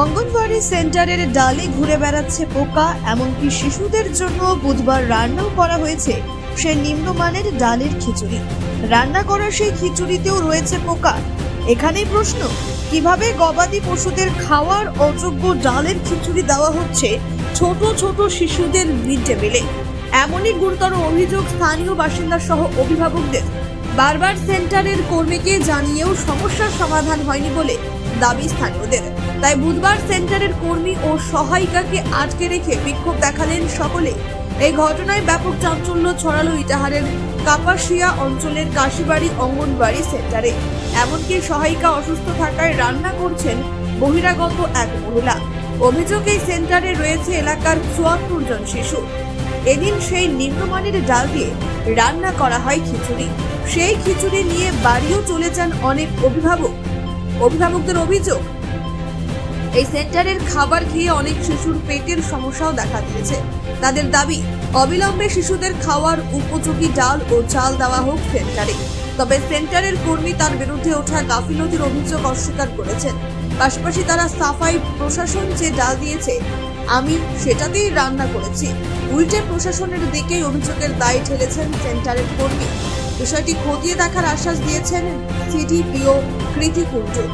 অঙ্গনওয়াড়ি সেন্টারের ডালে ঘুরে বেড়াচ্ছে পোকা, এমনকি শিশুদের জন্য বুধবার রান্নাও করা হয়েছে। সে নিম্নমানের ডালের খিচুড়ি। রান্না করা সেই খিচুড়িতেও রয়েছে পোকা। এখানেই প্রশ্ন, কীভাবে গবাদি পশুদের খাওয়ার অযোগ্য ডালের খিচুড়ি দেওয়া হচ্ছে ছোট ছোট শিশুদের মিড ডে মিলে এমনই গুরুতর অভিযোগ স্থানীয় বাসিন্দা সহ অভিভাবকদের। বারবার সেন্টারের কর্মীকে জানিয়েও সমস্যার সমাধান হয়নি বলে দাবি স্থানীয়দের। তাই বুধবার সেন্টারের কর্মী ও সহায়িকাকে আটকে রেখে বিক্ষোভ দেখালেন সকলে এই ঘটনায় ব্যাপক চাঞ্চল্য ছড়ালো ইটাহারের কাপাসিয়া অঞ্চলের কাশিবাড়ি অঙ্গনবাড়ি সেন্টারে। এমনকি সহায়িকা অসুস্থ থাকায় রান্না করছেন বহিরাগত এক মহিলা। অভিযোগ, এই সেন্টারে রয়েছে এলাকার চুয়াত্তর জন শিশু। এদিন সেই নিম্নমানের ডাল দিয়ে রান্না করা হয় খিচুড়ি। সেই খিচুড়ি নিয়ে বাড়িও চলে যান অনেক অভিভাবক। অভিভাবকদের অভিযোগ, এই সেন্টারের খাবার খেয়ে অনেক শিশুর পেটের সমস্যাও দেখা দিয়েছে। তাদের দাবি, অবিলম্বে শিশুদের খাওয়ার উপযোগী ডাল ও চাল দেওয়া হোক সেন্টারে। তবে সেন্টারের কর্মী তার বিরুদ্ধে ওঠা গাফিলতির অভিযোগ অস্বীকার করেছেন। পাশাপাশি তারা সাফাই প্রশাসন যে ডাল দিয়েছে, আমি সেটাতেই রান্না করেছি। উল্টে প্রশাসনের দিকেই অভিযোগের দায় ঠেলেছেন সেন্টারের কর্মী। বিষয়টি খতিয়ে দেখার আশ্বাস দিয়েছেন সিডিপিও কৃতি কুঞ্জু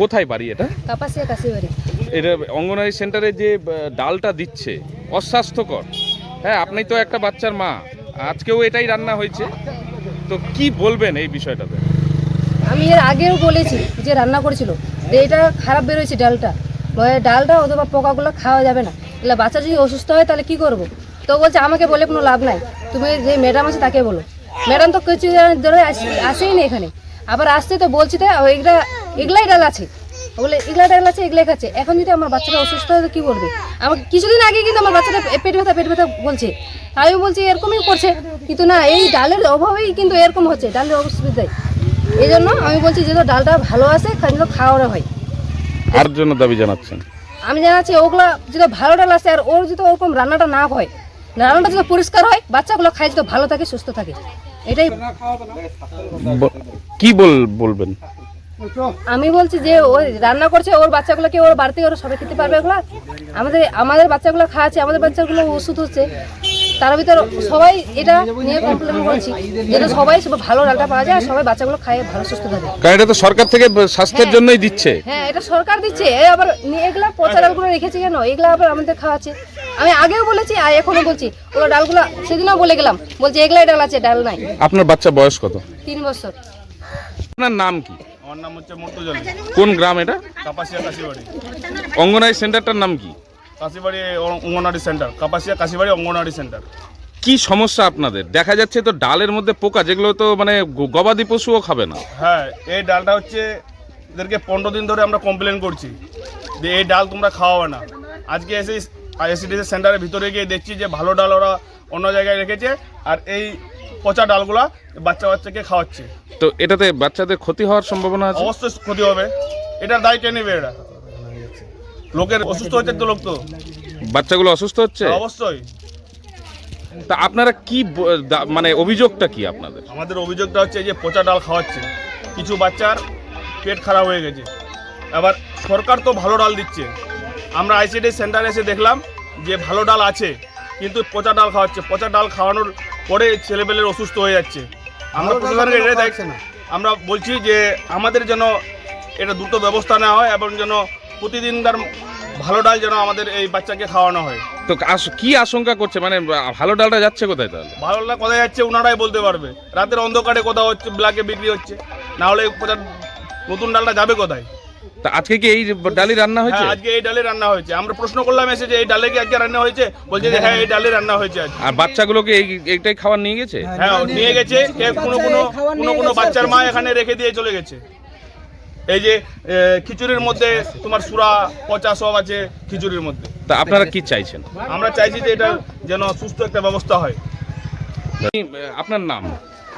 কোথায় বাড়ি এটা? কাপাসিয়া কাশিবাড়ি এটা অঙ্গনওয়াড়ি সেন্টারে যে ডালটা দিচ্ছে অস্বাস্থ্যকর। হ্যাঁ আপনি তো একটা বাচ্চার মা আজকেও এটাই রান্না হয়েছে। তো কি বলবেন এই বিষয়টাতে? আমি এর আগেও বলেছি যে রান্না করেছিল এটা খারাপ বেরোয়েছে ডালটা। ডালটা অথবা পোকাগুলো খাওয়া যাবে না। এগুলো বাচ্চা যদি অসুস্থ হয় তাহলে কি করব? তো বলছে আমাকে বলে কোনো লাভ নাই। তুমি যে ম্যাডাম আছে তাকে বলো। ম্যাডাম তো কিছু ধরে আসেই না এখানে। আবার আসতে তো বলছি তো এগুলা এগুলাই ডাল আছে। বলে এগুলা ডাল আছে এগুলাই খাচ্ছে। এখন যদি আমার বাচ্চাটা অসুস্থ হয় তো কী করবে? আমাকে কিছুদিন আগে কিন্তু আমার বাচ্চাটা পেট ব্যথা পেট ব্যথা বলছে। আমি বলছি এরকমই করছে। কিন্তু না এই ডালের অভাবেই কিন্তু এরকম হচ্ছে ডালের অসুবিধায় এই জন্য আমি বলছি যে ডালটা ভালো আছে কিন্তু খাওয়ানো হয়। আর জন্য দাবি জানাচ্ছেন? আমি জানাচ্ছি ওগুলা যদি ভালো ডাল আছে আর ওর যদি ওরকম রান্নাটা না হয় রান্নাটা যদি পরিষ্কার হয় বাচ্চাগুলো খাই যদি ভালো থাকে সুস্থ থাকে। এটাই কি বল বলবেন? আমি বলছি যে ওই রান্না করছে ওর বাচ্চাগুলোকে ওর বাড়িতে ওরা সবাই খেতে পারবে ওগুলা? আমাদের আমাদের বাচ্চাগুলো খাওয়াচ্ছে আমাদের বাচ্চাগুলো ওষুধ হচ্ছে। তার ভিতর সবাই এটা নিয়ে কমপ্লেন করছি যেটা সবাই সব ভালো ডালটা পাওয়া যায় সবাই বাচ্চাগুলো খায় ভালো সুস্থ থাকে। কারণ এটা তো সরকার থেকে স্বাস্থ্যের জন্যই দিচ্ছে। হ্যাঁ এটা সরকার দিচ্ছে। এ আবার এগুলা পচা ডালগুলো রেখেছে কেন? এগুলা আবার আমাদের খাওয়াচ্ছে। আমি আগেও বলেছি আর এখনও বলছি। ওরা ডালগুলো সেদিনও বলে গেলাম বলছি এগুলাই ডাল আছে ডাল নাই। আপনার বাচ্চা বয়স কত? তিন বছর। আপনার নাম কি? আমার নাম হচ্ছে মর্তুজল কোন গ্রাম এটা? কাপাসিয়া কাশিবাড়ি। অঙ্গনওয়াড়ি সেন্টারটার নাম কি? কাশিবাড়ি অ- অঙ্গনওয়াড়ি সেন্টার। কাপাসিয়া কাশিবাড়ি অঙ্গনওয়াড়ি সেন্টার। কি সমস্যা আপনাদের? দেখা যাচ্ছে তো ডালের মধ্যে পোকা যেগুলো তো মানে গবাদি পশুও খাবে না। হ্যাঁ এই ডালটা হচ্ছে এদেরকে পনেরো দিন ধরে আমরা কমপ্লেন করছি যে এই ডাল তোমরা খাওয়াবে না। আজকে এসে আইএসিডিসি সেন্টারের ভিতরে গিয়ে দেখছি যে ভালো ডাল ওরা অন্য জায়গায় রেখেছে আর এই পচা ডালগুলা বাচ্চা বাচ্চাকে খাওয়াচ্ছে। তো এটাতে বাচ্চাদের ক্ষতি হওয়ার সম্ভাবনা আছে? অবশ্যই ক্ষতি হবে। এটার দায় কে নেবে এটা লোকের অসুস্থ হচ্ছে তো লোক তো। বাচ্চাগুলো অসুস্থ হচ্ছে? অবশ্যই। তা আপনারা কি মানে অভিযোগটা কি আপনাদের? আমাদের অভিযোগটা হচ্ছে যে পচা ডাল খাওয়াচ্ছে। কিছু বাচ্চার পেট খারাপ হয়ে গেছে। এবার সরকার তো ভালো ডাল দিচ্ছে। আমরা আইসিডি সেন্টারে এসে দেখলাম যে ভালো ডাল আছে কিন্তু পচা ডাল খাওয়াচ্ছে। পচা ডাল খাওয়ানোর পরে ছেলেপেলের অসুস্থ হয়ে যাচ্ছে। আমরা প্রশাসনকে এটাই দেখছি না। আমরা বলছি যে আমাদের যেন এটা দ্রুত ব্যবস্থা নেওয়া হয় এবং যেন প্রতিদিনকার ভালো ডাল যেন আমাদের এই বাচ্চাকে খাওয়ানো হয়। তো আস- কি আশঙ্কা করছে? মানে ভালো ডালটা যাচ্ছে কোথায় তাহলে? ভালো ডাল কোথায় যাচ্ছে ওনারাই বলতে পারবে। রাতের অন্ধকারে কোথাও হচ্ছে ব্ল্যাকে বিক্রি হচ্ছে। না হলে নতুন ডালটা যাবে কোথায়? তা আজকে কি এই ডালি রান্না হয়েছে? হ্যাঁ আজকে এই ডালে রান্না হয়েছে। আমরা প্রশ্ন করলাম এসে যে এই ডালে কি আজকে রান্না হয়েছে? বলছে যে হ্যাঁ এই ডালে রান্না হয়েছে আজ আর বাচ্চাগুলোকে এই এইটাই খাবার নিয়ে গেছে? হ্যাঁ নিয়ে গেছে কে কোনো কোনো কোনো কোনো বাচ্চার মা এখানে রেখে দিয়ে চলে গেছে। এই যে খিচুড়ির মধ্যে তোমার সুরা পচা সব আছে খিচুড়ির মধ্যে। তা আপনারা কি চাইছেন? আমরা চাইছি যে এটা যেন সুস্থ একটা ব্যবস্থা হয়। আপনার নাম?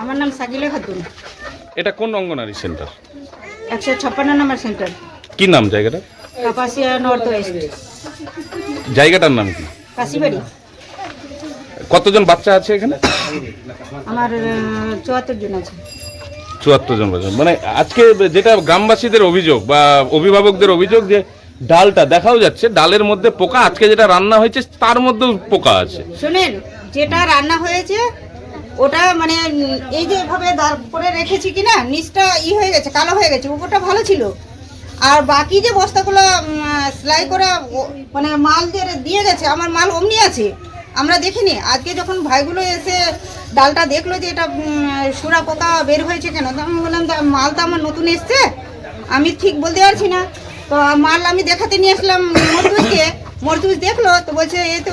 আমার নাম সাকিলা খাতুন। এটা কোন অঙ্গনারী সেন্টার? একশো ছাপ্পান্ন নম্বর সেন্টার। কি নাম জায়গাটা? Kapasia north west. জায়গাটার নাম কি? কাশিবাড়ি। কতজন বাচ্চা আছে এখানে? আমার চুয়াত্তর জন আছে। চুয়াত্তর জন মানে আজকে যেটা গ্রামবাসীদের অভিযোগ বা অভিভাবকদের অভিযোগ যে ডালটা দেখাও যাচ্ছে ডালের মধ্যে পোকা আজকে যেটা রান্না হয়েছে তার মধ্যেও পোকা আছে। শুনেন যেটা রান্না হয়েছে ওটা মানে এই যে এভাবে দাঁড় করে রেখেছি কিনা, নিচটা ই হয়ে গেছে, কালো হয়ে গেছে, উপরটা ভালো ছিল। আর বাকি যে বস্তাগুলো সেলাই করা মানে মাল যে দিয়ে গেছে, আমার মাল অমনি আছে, আমরা দেখিনি। আজকে যখন ভাইগুলো এসে ডালটা দেখল যে এটা সুরা পোকা বের হয়েছে কেন তো আমি বললাম মাল তো আমার নতুন এসছে, আমি ঠিক বলতে পারছি না। তো মাল আমি দেখাতে নিয়ে আসলাম মরতুজকে, মরতুজ দেখল, তো বলছে এই তো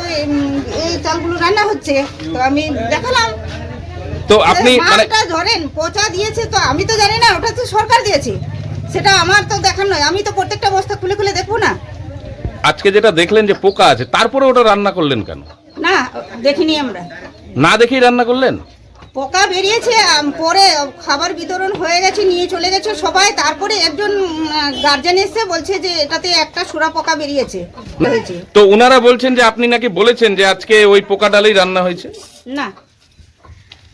এই চালগুলো রান্না হচ্ছে। তো আমি দেখালাম তো আপনি মানে ধরেন পচা দিয়েছে তো আমি তো জানি না ওটা তো সরকার দিয়েছে। সেটা আমার তো দেখার নয় আমি তো প্রত্যেকটা বস্তা খুলে খুলে দেখব না। আজকে যেটা দেখলেন যে পোকা আছে তারপরে ওটা রান্না করলেন কেন? না দেখিনি আমরা। না দেখেই রান্না করলেন? পোকা বেরিয়েছে পরে খাবার বিতরণ হয়ে গেছে নিয়ে চলে গেছে সবাই তারপরে একজন গার্জেন এসে বলছে যে এটাতে একটা সুরা পোকা বেরিয়েছে। তো ওনারা বলছেন যে আপনি নাকি বলেছেন যে আজকে ওই পোকা ডালেই রান্না হয়েছে? না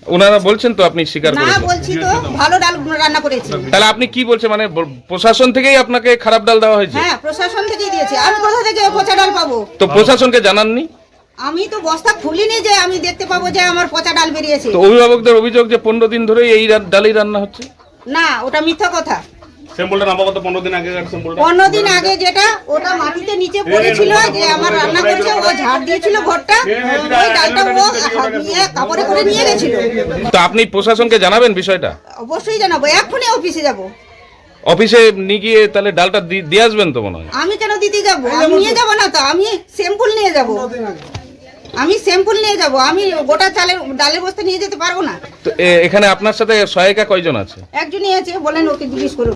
ওনারা বলছেন তো আপনি স্বীকার না করেছেন। বলছি তো ভালো ডাল রান্না করেছি। তাহলে আপনি কি বলছেন? মানে ব- প্রশাসন থেকেই আপনাকে খারাপ ডাল দেওয়া হয়েছে? হ্যাঁ প্রশাসন থেকেই দিয়েছে। আমি কোথা থেকে পচা ডাল পাবো? তো প্রশাসনকে জানাননি? আমি তো বস্তা খুলিনি যে আমি দেখতে পাবো যে আমার পচা ডাল বেরিয়েছে। তো অভিভাবকদের অভিযোগ যে পনেরো দিন ধরেই এই ডালেই রান্না হচ্ছে? না ওটা মিথ্যা কথা। স্যাম্পলটা নামা কত পনেরো দিন আগেকার স্যাম্পলটা পনেরো দিন আগে যেটা ওটা মাটিতে নিচে পড়েছিল যে আমার রান্না করেছে ও ঝাড় দিয়েছিল ঘরটা ওই ডালটা ও নিয়ে কাপড়ে করে নিয়ে গেছিল। তো আপনি প্রশাসনকে জানাবেন বিষয়টা? অবশ্যই জানাব এক্ষুনি অফিসে যাব। অফিসে নিয়ে গিয়ে তাহলে ডালটা দিয়ে আসবেন তো মনে হয়? আমি কেন দিতে যাব? আমি নিয়ে যাব না তো আমি স্যাম্পল নিয়ে যাব। আমি স্যাম্পল নিয়ে যাব আমি গোটা চালের ডালের বস্তা নিয়ে যেতে পারব না। তো এখানে আপনার সাথে সহায়িকা কয়জন আছে? একজনই আছে বলেন ওকে জিজ্ঞেস করুন।